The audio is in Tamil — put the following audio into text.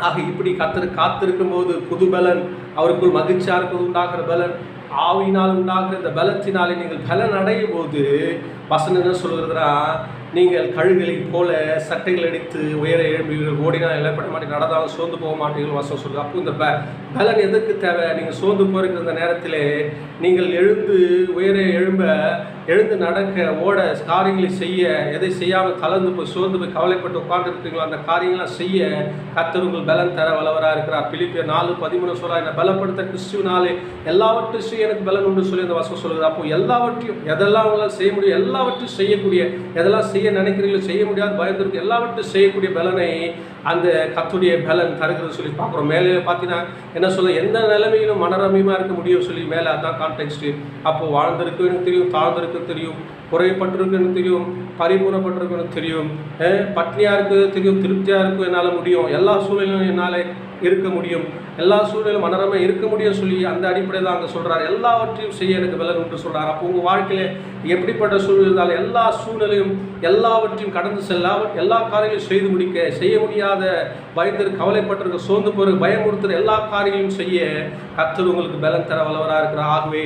ஆக இப்படி கத்திரு காத்திருக்கும் போது புது பலன் அவருக்குள் மகிழ்ச்சியாக இருப்பது உண்டாகிற பலன் ஆவியினால் உண்டாகிற இந்த பலத்தினாலே நீங்கள் பலன் அடையும் போது வசனம் என்ன சொல்கிறதுனா நீங்கள் கழுகளை போல சட்டைகள் அடித்து உயர எழும்புகள் ஓடினால் இழப்பட மாட்டீங்க நடந்தாலும் சோர்ந்து போக மாட்டீர்கள் வசம் சொல்லுது. அப்போ இந்த ப பலன் எதற்கு தேவை? நீங்கள் சோர்ந்து போயிருக்கிற இந்த நேரத்திலே நீங்கள் எழுந்து உயர எழும்ப எழுந்து நடக்க ஓட காரியங்களை செய்ய எதை செய்யாமல் கலந்து போய் சோர்ந்து போய் கவலைப்பட்டு உட்காந்துருக்கீங்களோ அந்த காரியங்களாம் செய்ய கத்தர் உங்கள் பலன் தர வளவராக இருக்கிறார் பிலிப்பிய நாலு பதிமூணு சொல்கிறார் என்னை பலப்படுத்த கிறிஸ்துவினாலே எல்லாவற்றையும் செய்ய எனக்கு பலன் உண்டு சொல்லி அந்த வசனம் சொல்லுது. அப்போ எல்லாவற்றையும் எதெல்லாம் அவங்களால் செய்ய முடியும் எல்லாவற்றையும் செய்யக்கூடிய எதெல்லாம் செய்ய நினைக்கிறீங்களோ செய்ய முடியாது பயந்துருக்கு எல்லாவற்றையும் செய்யக்கூடிய பலனை அந்த கத்துடைய பலன் தருகிறது சொல்லி பார்க்குறோம். மேலே பார்த்தீங்கன்னா என்ன சொல்ல எந்த நிலைமையிலும் மனரமியமாக இருக்க முடியும் சொல்லி மேலே அதான் கான்டெக்ஸ்ட்டு அப்போ வாழ்ந்திருக்கு எனக்கு தெரியும் தாழ்ந்திருக்கு தெரியும் குறைப்பட்டிருக்கு எனக்கு தெரியும் பரிபூர்ணப்பட்டிருக்கு எனக்கு தெரியும் பட்னியாக இருக்குது தெரியும் திருப்தியாக இருக்கும் என்னால் முடியும் எல்லா சூழ்நிலையும் என்னால் இருக்க முடியும். எல்லா சூழ்நிலையும் மனரமே இருக்க முடியும் சொல்லி அந்த அடிப்படையில் அங்கே சொல்கிறார் எல்லாவற்றையும் செய்ய எனக்கு பலன் என்று சொல்கிறார் அப்போ உங்கள் வாழ்க்கையில் எப்படிப்பட்ட சூழ்நிலை இருந்தாலும் எல்லா சூழ்நிலையும் எல்லாவற்றையும் கடந்து செல்ல எல்லா காரியங்களையும் செய்து முடிக்க செய்ய முடியாத பயந்து கவலைப்பட்டிருக்க சோர்ந்து போகிற பயமுறுத்துகிற எல்லா காரியங்களையும் செய்ய கத்தர் உங்களுக்கு பலன் தர வல்லவராக இருக்கிறார் ஆகவே